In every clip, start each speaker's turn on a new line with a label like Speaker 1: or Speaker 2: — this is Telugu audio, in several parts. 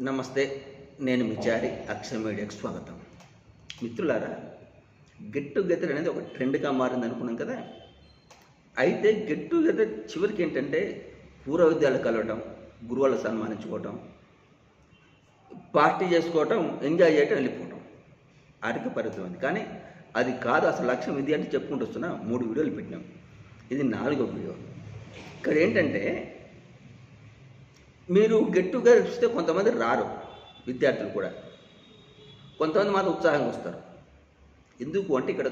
Speaker 1: నమస్తే నేను మిచారి అక్షర మీడియాకు స్వాగతం. మిత్రులారా గెట్ టుగెదర్ అనేది ఒక ట్రెండ్గా మారింది అనుకున్నాం కదా? అయితే గెట్ టుగెదర్ చివరికి ఏంటంటే పూర్వ విద్యాలు కలవటం గురువులు సన్మానించుకోవటం పార్టీ చేసుకోవటం ఎంజాయ్ చేయటం వెళ్ళిపోవటం. ఆర్థిక పరిస్థితి ఉంది. కానీ అది కాదు అసలు లక్ష్యం ఇది అంటే చెప్పుకుంటూ వస్తున్నా మూడు వీడియోలు పెట్టినాం. ఇది నాలుగో వీడియో. ఇక్కడ ఏంటంటే మీరు గెట్ టుగెదర్ చూస్తే కొంతమంది రారు విద్యార్థులు కూడా. కొంతమంది మాత్రం ఉత్సాహంగా వస్తారు. ఎందుకు అంటే ఇక్కడ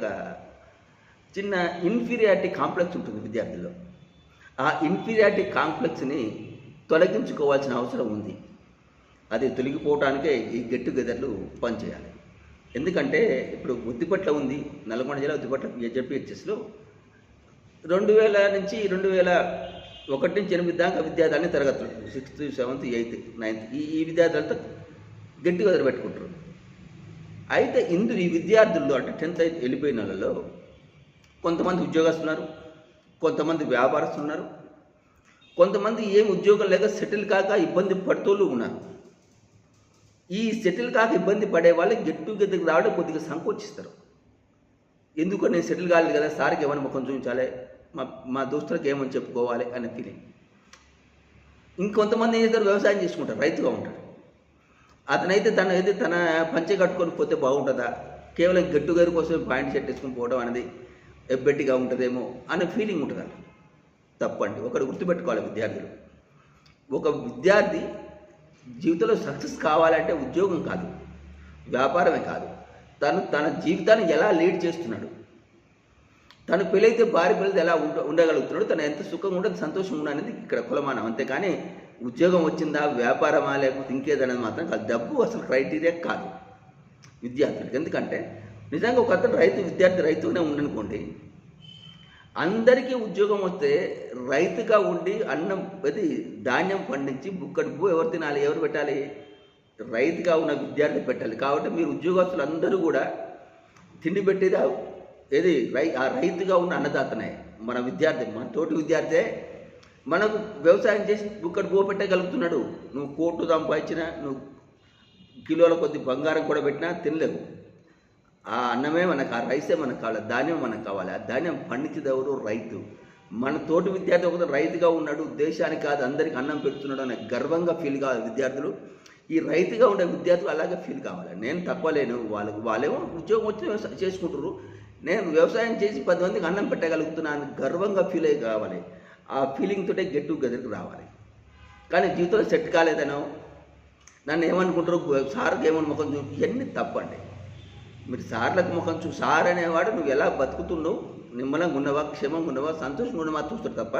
Speaker 1: చిన్న ఇన్ఫీరియారిటీ కాంప్లెక్స్ ఉంటుంది విద్యార్థుల్లో. ఆ ఇన్ఫీరియారిటీ కాంప్లెక్స్ని తొలగించుకోవాల్సిన అవసరం ఉంది. అది తొలగిపోవటానికే ఈ గెట్ టుగెదర్లు పనిచేయాలి. ఎందుకంటే ఇప్పుడు ఉద్దిపట్ల ఉంది నల్గొండ జిల్లా ఉద్దిపట్ల జెడ్పిహెచ్ఎస్లో. రెండు వేల నుంచి రెండు వేల ఒకటి నుంచి ఎనిమిది దాకా విద్యార్థులు అన్ని తరగతులు. సిక్స్త్ సెవెంత్ ఎయిత్ నైన్త్ ఈ ఈ విద్యార్థులతో గట్టిగా వదిలిపెట్టుకుంటారు. అయితే ఇందులో ఈ విద్యార్థుల్లో అంటే టెన్త్ అయితే వెళ్ళిపోయిన వాళ్ళలో కొంతమంది ఉద్యోగస్తున్నారు కొంతమంది వ్యాపారస్తులు ఉన్నారు కొంతమంది ఏం ఉద్యోగం లేక సెటిల్ కాక ఇబ్బంది పడుతూ ఉన్నారు. ఈ సెటిల్ కాక ఇబ్బంది పడే వాళ్ళు గెట్ టుగెదర్కి రావడం కొద్దిగా సంకోచిస్తారు. ఎందుకో నేను సెటిల్ కాలేదు కదా సార్కి ఏమైనా ముఖం చూపించాలి? మా మా దోస్తులకు ఏమని చెప్పుకోవాలి అనే ఫీలింగ్ ఇంకొంతమంది ఏం చేస్తారు? వ్యవసాయం చేసుకుంటారు రైతుగా ఉంటారు. అతనైతే తన ఏది తన పంచె కట్టుకొని పోతే బాగుంటుందా? కేవలం గట్టుగారి కోసం పాయింట్ షర్ట్ వేసుకొని పోవడం అనేది ఎబ్బెట్టిగా ఉంటుందేమో అనే ఫీలింగ్ ఉంటుంది తప్పండి ఒకటి గుర్తుపెట్టుకోవాలి విద్యార్థులు. ఒక విద్యార్థి జీవితంలో సక్సెస్ కావాలంటే ఉద్యోగం కాదు వ్యాపారమే కాదు. తను తన జీవితాన్ని ఎలా లీడ్ చేస్తున్నాడు? తను పెళ్ళైతే భార్య పిల్లలు ఎలా ఉండ ఉండగలుగుతున్నాడు తను ఎంత సుఖంగా ఉండదు సంతోషంగా ఉండదు అనేది ఇక్కడ కులమానం. అంతేకాని ఉద్యోగం వచ్చిందా వ్యాపారమా లేకపోతే ఇంకేదనేది మాత్రం కాదు. డబ్బు అసలు క్రైటీరియా కాదు. విద్యార్థులకు. ఎందుకంటే నిజంగా ఒక అతను రైతు విద్యార్థి రైతుగానే ఉండనుకోండి అందరికీ ఉద్యోగం వస్తే రైతుగా ఉండి అన్నం అది ధాన్యం పండించి బుక్కడి భూ ఎవరు తినాలి ఎవరు పెట్టాలి? రైతుగా ఉన్న విద్యార్థి పెట్టాలి. కాబట్టి మీరు ఉద్యోగస్తులు అందరూ కూడా తిండి పెట్టేది ఏది? రై ఆ రైతుగా ఉన్న అన్నదాతనే. మన విద్యార్థి మన తోటి విద్యార్థే. మనకు వ్యవసాయం చేసి ఇక్కడ భూ పెట్టగలుగుతున్నాడు. నువ్వు కోట్లు సంపాదించినా నువ్వు కిలోల కొద్ది బంగారం కూడా పెట్టినా తినలేవు. ఆ అన్నమే మనకు ఆ రైసే మనకు కావాలి ధాన్యం మనకు కావాలి. ఆ ధాన్యం పండించేదెవరు రైతు. మన తోటి విద్యార్థి ఒక రైతుగా ఉన్నాడు దేశానికి కాదు అందరికి అన్నం పెడుతున్నాడు అనే గర్వంగా ఫీల్ కావాలి విద్యార్థులు. ఈ రైతుగా ఉండే విద్యార్థులు అలాగే ఫీల్ కావాలి. నేను తప్పలేను వాళ్ళకి వాళ్ళేమో ఉద్యోగం వచ్చి చేసుకుంటారు నేను వ్యవసాయం చేసి పది మందికి అన్నం పెట్టగలుగుతున్నాను గర్వంగా ఫీల్ అయ్యి కావాలి. ఆ ఫీలింగ్ తోటే గెట్ టుగెదర్కి రావాలి. కానీ జీవితంలో సెట్ కాలేదనో నన్ను ఏమనుకుంటారు సార్కి ఏమని ముఖం చూపి ఇవన్నీ తప్పండి. మీరు సార్లకు ముఖం చూ సార్ అనేవాడు నువ్వు ఎలా బతుకుతున్నావు? నిమ్మలంగా ఉన్నవా? క్షేమంగా ఉన్నవా? సంతోషంగా ఉన్నవా చూస్తాడు తప్ప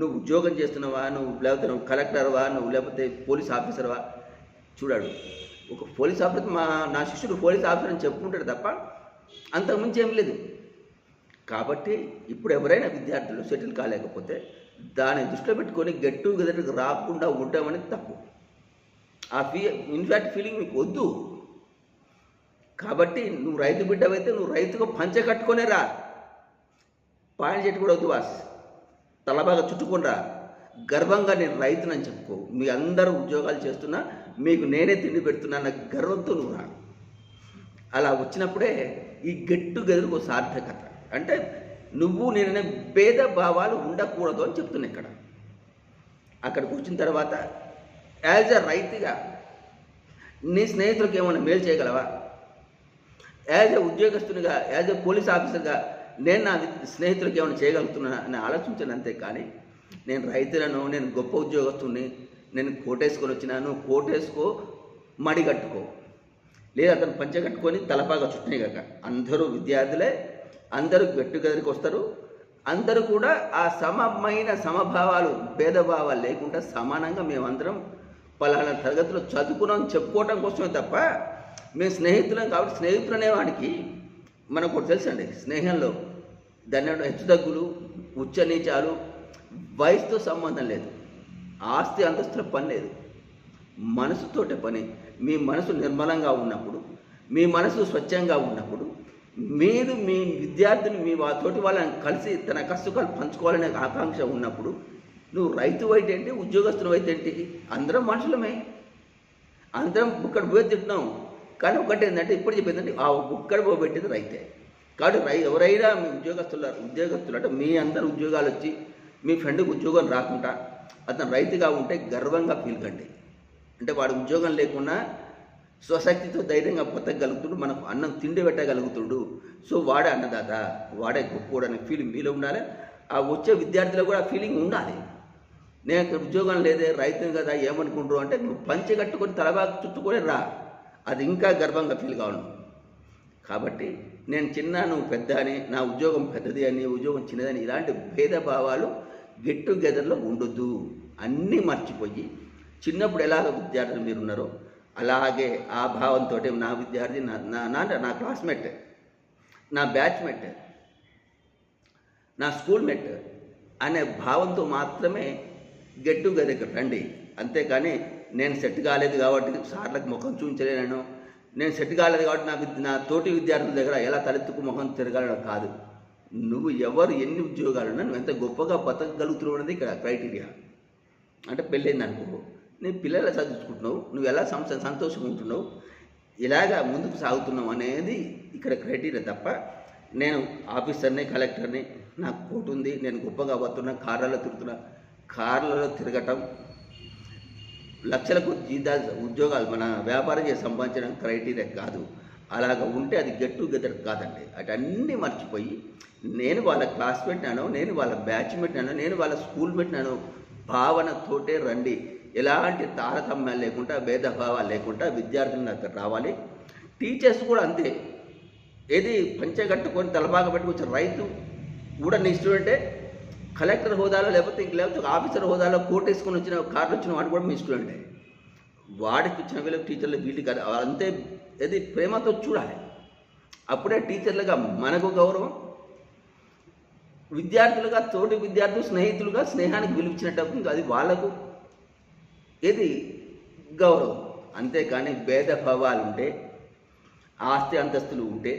Speaker 1: నువ్వు ఉద్యోగం చేస్తున్నావా? నువ్వు లేకపోతే నువ్వు కలెక్టర్వా నువ్వు లేకపోతే పోలీస్ ఆఫీసర్వా చూడాడు. ఒక పోలీస్ ఆఫీసర్ మా నా శిష్యుడు పోలీస్ ఆఫీసర్ అని చెప్పుకుంటాడు తప్ప అంతకుమించి ఏం లేదు. కాబట్టి ఇప్పుడు ఎవరైనా విద్యార్థులు సెటిల్ కాలేకపోతే దాన్ని దృష్టిలో పెట్టుకొని గెట్ టుగెదర్కి రాకుండా ఉండమనేది తప్పు. ఆ ఫీ ఇన్ఫాక్ట్ ఫీలింగ్ మీకు వద్దు. కాబట్టి నువ్వు రైతు బిడ్డవైతే నువ్వు రైతుగా పంచె కట్టుకొనే రా. పాయింట్ చెట్టు కూడా వద్దు వాస్ తలబాగా చుట్టుకొని రా. గర్వంగా నేను రైతునని చెప్పుకో. మీ అందరూ ఉద్యోగాలు చేస్తున్నా మీకు నేనే తిండి పెడుతున్నా అన్న గర్వంతో నువ్వు రా. అలా వచ్చినప్పుడే ఈ గెట్టు గెదురుకు సార్థకత. అంటే నువ్వు నేననే భేద భావాలు ఉండకూడదు అని చెప్తున్నా ఇక్కడ. అక్కడికి వచ్చిన తర్వాత యాజ్ అ రైతుగా నీ స్నేహితులకు ఏమైనా మేలు చేయగలవా? యాజ్ ఎ ఉద్యోగస్తునిగా యాజ్ ఎ పోలీస్ ఆఫీసర్గా నేను నా స్నేహితులకు ఏమైనా చేయగలుగుతున్నా అని ఆలోచించాను అంతే కానీ నేను రైతులను నేను గొప్ప ఉద్యోగస్తుని నేను కోటేసుకొని వచ్చినాను కోటేసుకో మడి కట్టుకో లేదా అతను పంచ కట్టుకొని తలపాగా చుట్టినాయి కాక. అందరూ విద్యార్థులే అందరూ గట్టు గదికి వస్తారు. అందరూ కూడా ఆ సమమైన సమభావాలు భేదభావాలు లేకుండా సమానంగా మేమందరం పలానా తరగతిలో చదువుకున్నాం చెప్పుకోవటం కోసమే తప్ప మేము స్నేహితులం కాబట్టి స్నేహితులు అనేవాడికి మనకు ఒకటి తెలుసండి స్నేహంలో దాన్ని హెచ్చుతగ్గులు ఉచ్చనీచాలు వయసుతో సంబంధం లేదు. ఆస్తి అంతస్తుల పని లేదు. మనసుతోటే పని. మీ మనసు నిర్మలంగా ఉన్నప్పుడు మీ మనసు స్వచ్ఛంగా ఉన్నప్పుడు మీరు మీ విద్యార్థులు మీ తోటి వాళ్ళని కలిసి తన కష్టకాలు పంచుకోవాలనే ఆకాంక్ష ఉన్నప్పుడు నువ్వు రైతు అయితే ఏంటి ఉద్యోగస్తులు అయితేంటి అందరం మనుషులమే. అందరం బుక్కడ పోయి తింటున్నాం. కానీ ఒకటి ఏంటంటే ఇప్పుడు చెప్పేదంటే ఆ బుక్కడ పోబెట్టేది రైతే. కాబట్టి రై ఎవరైనా మీ ఉద్యోగస్తులు ఉద్యోగస్తులు అంటే మీ అందరు ఉద్యోగాలు వచ్చి మీ ఫ్రెండ్కి ఉద్యోగం రాకుండా అతను రైతుగా ఉంటే గర్వంగా ఫీల్ కండి. అంటే వాడు ఉద్యోగం లేకుండా స్వశక్తితో ధైర్యంగా బతకగలుగుతుడు మనకు అన్నం తిండి పెట్టగలుగుతుడు. సో వాడే అన్నదాత వాడే గొప్పోడు అనే ఫీలింగ్ మీలో ఉండాలి. ఆ వచ్చే విద్యార్థులకు కూడా ఫీలింగ్ ఉండాలి. నేను ఇక్కడ ఉద్యోగం లేదే రైతుని కదా ఏమనుకుంటారు అంటే నువ్వు పంచె కట్టుకొని తలబాకు చుట్టుకొని రా. అది ఇంకా గర్వంగా ఫీల్ కావను కాబట్టి నేను చిన్న నువ్వు పెద్ద అని నా ఉద్యోగం పెద్దది అని ఉద్యోగం చిన్నదని ఇలాంటి భేదభావాలు గెట్ టుగెదర్లో ఉండొద్దు. అన్నీ మర్చిపోయి చిన్నప్పుడు ఎలాగ విద్యార్థులు మీరున్నారో అలాగే ఆ భావంతో నా విద్యార్థి నా నా నా- నా క్లాస్మేట్ నా బ్యాచ్మేట్ నా స్కూల్మేట్ అనే భావంతో మాత్రమే గెట్ టుగెదర్కి రండి. అంతేకాని నేను సెట్ కాలేదు కాబట్టి సార్లకు ముఖం చూపించలేను నేను సెట్ కాలేదు కాబట్టి నా విద్య నా తోటి విద్యార్థుల దగ్గర ఎలా తలెత్తుకు ముఖం తిరగలడం కాదు. నువ్వు ఎవరు ఎన్ని ఉద్యోగాలు ఉన్నా నువ్వు ఎంత గొప్పగా బతకగలుగుతున్నావు అనేది ఇక్కడ క్రైటీరియా. అంటే పెళ్ళైంది అనుకో నీ పిల్లలు చదువుకుంటున్నావు? నువ్వు ఎలా సంస సంతోషంగా ఉంటున్నావు? ఇలాగా ముందుకు సాగుతున్నావు అనేది ఇక్కడ క్రైటీరియా తప్ప నేను ఆఫీసర్ని కలెక్టర్ని నాకు కోటు ఉంది నేను గొప్పగా పోతున్నా కార్లలో తిరుగుతున్నా కార్లలో తిరగటం లక్షలకు జీతా ఉద్యోగాలు మన వ్యాపారం చేసి సంపాదించడం క్రైటీరియా కాదు. అలాగ ఉంటే అది గెట్ టుగెదర్ కాదండి. అటన్నీ మర్చిపోయి నేను వాళ్ళ క్లాస్మేట్ నాను నేను వాళ్ళ బ్యాచ్మేట్ నాను నేను వాళ్ళ స్కూల్మేట్ నాను భావనతోటే రండి. ఎలాంటి తారతమ్యాలు లేకుండా భేదభావాలు లేకుండా విద్యార్థులు అక్కడ రావాలి. టీచర్స్ కూడా అంతే. ఏది పంచె కట్టుకొని పెట్టుకొచ్చిన రైతు కూడా నీ స్టూడెంటే కలెక్టర్ హోదాలో లేకపోతే ఇంక లేకపోతే ఆఫీసర్ హోదాలో కోర్టు వేసుకొని వచ్చిన కార్లు వచ్చిన వాడు కూడా మీ స్టూడెంటే వాడికి ఇచ్చిన వీళ్ళకి టీచర్లు వీళ్ళు కాదు. అంతే. ఏది ప్రేమతో చూడాలి. అప్పుడే టీచర్లుగా మనకు గౌరవం. విద్యార్థులుగా తోటి విద్యార్థులు స్నేహితులుగా స్నేహానికి విలువిచ్చినట్టు అది వాళ్ళకు. ఇది గౌరవం. అంతేకాని భేదభావాలు ఉంటే ఆస్తి అంతస్తులు ఉంటే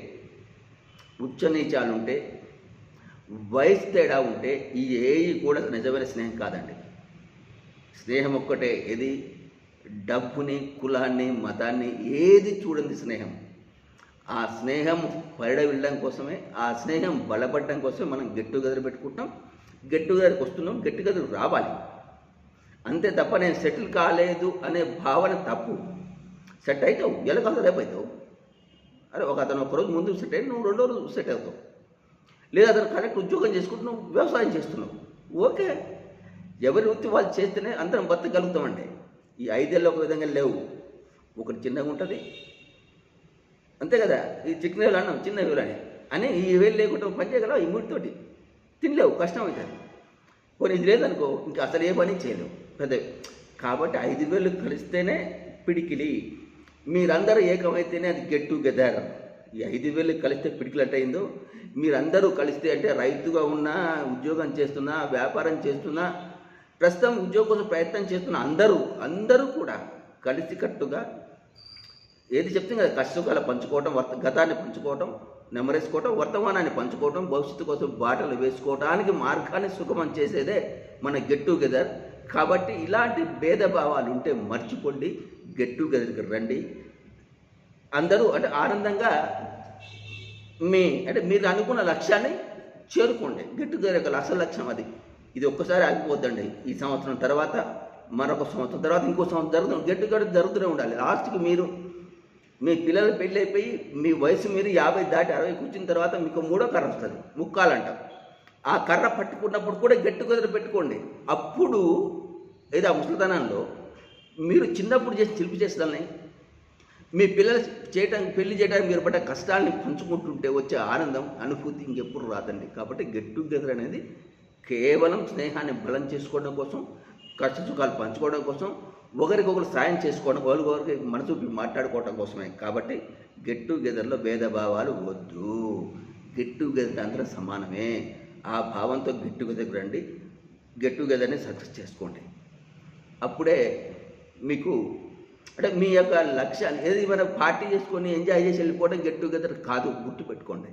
Speaker 1: ఉచ్చ నీచాలు ఉంటే వయసు తేడా ఉంటే ఈ ఏవి కూడా నిజమైన స్నేహం కాదండి. స్నేహం ఒక్కటే. ఇది డబ్బుని కులాన్ని మతాన్ని ఏది చూడండి స్నేహం. ఆ స్నేహం పరిడవిల్లడం కోసమే ఆ స్నేహం బలపడడం కోసమే మనం గెట్ టుగెదర్ పెట్టుకుంటాం గెట్ టుగెదర్కి వస్తున్నాం. గెట్ టుగెదర్ రావాలి. అంతే తప్ప నేను సెటిల్ కాలేదు అనే భావన తప్పు. సెట్ అవుతావు ఎలా కాదు రేపు అవుతావు అరే ఒక అతను ఒక రోజు ముందు సెట్ అయ్యి నువ్వు రెండో రోజు సెట్ అవుతావు. లేదా అతను కరెక్ట్ ఉద్యోగం చేసుకుంటున్నావు వ్యవసాయం చేస్తున్నావు. ఓకే. ఎవరి వృత్తి వాళ్ళు చేస్తేనే అందరం బతకగలుగుతామండి ఈ ఐదేళ్ళు ఒక విధంగా లేవు. ఒకటి చిన్నగా ఉంటుంది. అంతే కదా? ఈ చికెన్ వేలు అన్నాం చిన్న వేలు అని అని ఈ వేలు లేకుండా పని చేయగలవు? ఈ మూడితోటి. తినలేవు కష్టం అవుతుంది. పోనీ ఇది లేదనుకో ఇంకా అసలు ఏ పని చేయలేవు. పెద్ద కాబట్టి ఐదు వేలు కలిస్తేనే పిడికిలి. మీరందరూ ఏకమైతేనే అది గెట్ టుగెదర్ ఈ ఐదు వేలు కలిస్తే పిడికిలు అయిందో మీరందరూ కలిస్తే అంటే రైతుగా ఉన్నా ఉద్యోగం చేస్తున్నా వ్యాపారం చేస్తున్నా ప్రస్తుతం ఉద్యోగం కోసం ప్రయత్నం చేస్తున్న అందరూ అందరూ కూడా కలిసికట్టుగా ఏది చెప్తే కదా కష్టకాలు పంచుకోవటం వర్త గతాన్ని పంచుకోవటం నెమరేసుకోవటం వర్తమానాన్ని పంచుకోవటం భవిష్యత్తు కోసం బాటలు వేసుకోవటానికి మార్గాన్ని సుగమం చేసేదే మన గెట్ టుగెదర్ కాబట్టి ఇలాంటి భేదభావాలు ఉంటే మర్చిపోండి గెట్ టుగెదర్కి రండి. అందరూ అంటే ఆనందంగా మీ అంటే మీరు అనుకున్న లక్ష్యాన్ని చేరుకోండి. గెట్ టుగెదర్ యొక్క అసలు లక్ష్యం అది. ఇది ఒక్కసారి ఆగిపోద్దండి. ఈ సంవత్సరం తర్వాత మరొక సంవత్సరం తర్వాత ఇంకో సంవత్సరం జరుగుతుంది గెట్ టుగెదర్ జరుగుతూనే ఉండాలి. లాస్ట్కి మీరు మీ పిల్లలు పెళ్ళి అయిపోయి మీ వయసు మీరు యాభై దాటి అరవై కూర్చున్న తర్వాత మీకు మూడో కర్ర వస్తుంది. ముక్కాలంటాం. ఆ కర్ర పట్టుకున్నప్పుడు కూడా గట్టి కుదిరి పెట్టుకోండి. అప్పుడు ఏదో ఆ ముసలితనంలో? మీరు చిన్నప్పుడు చేసి చిలిపి చేసేదాన్ని? మీ పిల్లలు చేయటానికి పెళ్ళి చేయడానికి మీరు పడ్డ కష్టాలని పంచుకుంటుంటే వచ్చే ఆనందం అనుభూతి ఇంకెప్పుడు రాదండి. కాబట్టి గెట్ టుగెదర్ అనేది కేవలం స్నేహాన్ని బలం చేసుకోవడం కోసం కష్ట సుఖాలు పంచుకోవడం కోసం ఒకరికొకరు సాయం చేసుకోవడం ఒకరికొకరికి మనసు మాట్లాడుకోవడం కోసమే. కాబట్టి గెట్ టుగెదర్లో భేదభావాలు వద్దు. గెట్ టుగెదర్ అందరూ సమానమే. ఆ భావంతో గెట్ టుగెదర్కి రండి. గెట్ టుగెదర్ని సక్సెస్ చేసుకోండి. అప్పుడే మీకు అంటే మీ యొక్క లక్ష్యాన్ని ఏది మనం పార్టీ చేసుకొని ఎంజాయ్ చేసి వెళ్ళిపోవడం గెట్ టుగెదర్ కాదు గుర్తుపెట్టుకోండి.